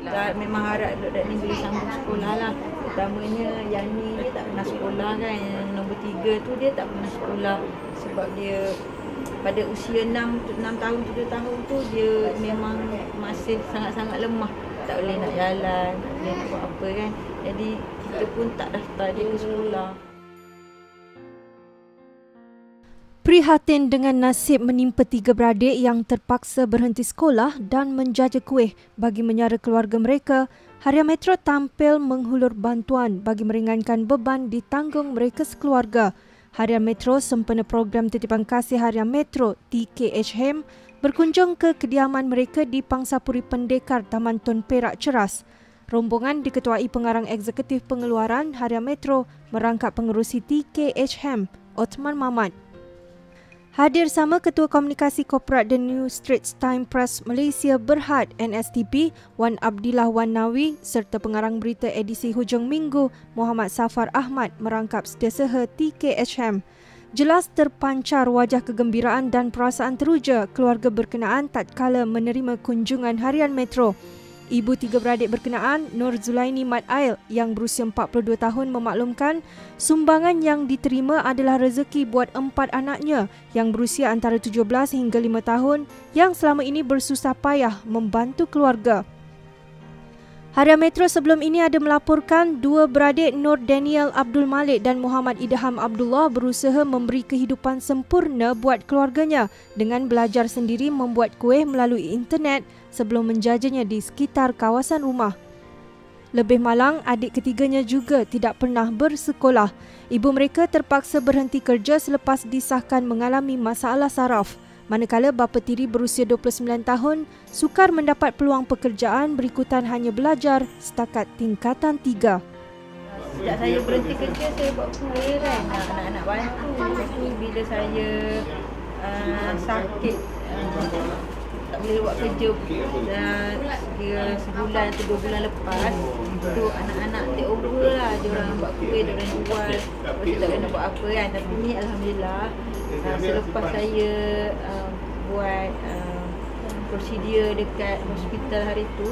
Tak, memang harap budak ni boleh sambung sekolah lah. Utamanya yang ni dia tak pernah sekolah kan. Yang nombor tiga tu dia tak pernah sekolah sebab dia pada usia 6, 6 tahun, 7 tahun tu dia memang masih sangat-sangat lemah. Tak boleh nak jalan, nak buat apa kan. Jadi kita pun tak daftar dia ke sekolah. Prihatin dengan nasib menimpa tiga beradik yang terpaksa berhenti sekolah dan menjaja kuih bagi menyara keluarga mereka, Harian Metro tampil menghulur bantuan bagi meringankan beban ditanggung mereka sekeluarga. Harian Metro sempena program titipan kasih Harian Metro TKHM berkunjung ke kediaman mereka di Pangsapuri Pendekar Taman Tun Perak Ceras. Rombongan diketuai pengarang eksekutif pengeluaran Harian Metro merangkap pengerusi TKHM, Otman Mamat. Hadir sama Ketua Komunikasi Korporat The New Straits Time Press Malaysia Berhad NSTP Wan Abdillah Wan Nawi serta pengarang berita edisi hujung minggu Muhammad Safar Ahmad merangkap setiausaha TKHM. Jelas terpancar wajah kegembiraan dan perasaan teruja keluarga berkenaan tatkala menerima kunjungan harian Metro. Ibu tiga beradik berkenaan, Nur Zulaini Mat Ail yang berusia 42 tahun memaklumkan sumbangan yang diterima adalah rezeki buat empat anaknya yang berusia antara 17 hingga 5 tahun yang selama ini bersusah payah membantu keluarga. Harian Metro sebelum ini ada melaporkan dua beradik Nur Daniel Abdul Malik dan Muhammad Idham Abdullah berusaha memberi kehidupan sempurna buat keluarganya dengan belajar sendiri membuat kuih melalui internet sebelum menjajanya di sekitar kawasan rumah. Lebih malang, adik ketiganya juga tidak pernah bersekolah. Ibu mereka terpaksa berhenti kerja selepas disahkan mengalami masalah saraf manakala bapa tiri berusia 29 tahun sukar mendapat peluang pekerjaan berikutan hanya belajar setakat tingkatan 3. Sejak saya berhenti kerja, saya buat kan. Anak-anak bantu. Itu bila saya uh, sakit, uh, tak boleh buat kerja kira sebulan atau dua bulan lepas itu anak-anak take over lah dia orang buat kuih dia orang jual lepas tu tak kena buat apa kan tapi ni Alhamdulillah uh, selepas saya uh, buat uh, prosedur dekat hospital hari tu.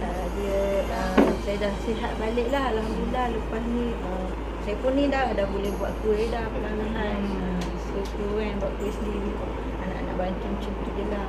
Uh, dia uh, saya dah sihat balik lah Alhamdulillah. Lepas ni uh, saya pun ni dah dah boleh buat kuih dah perlahan-lahan uh, so, kan buat kuih sendiri. Anak-anak bantu macam tu je lah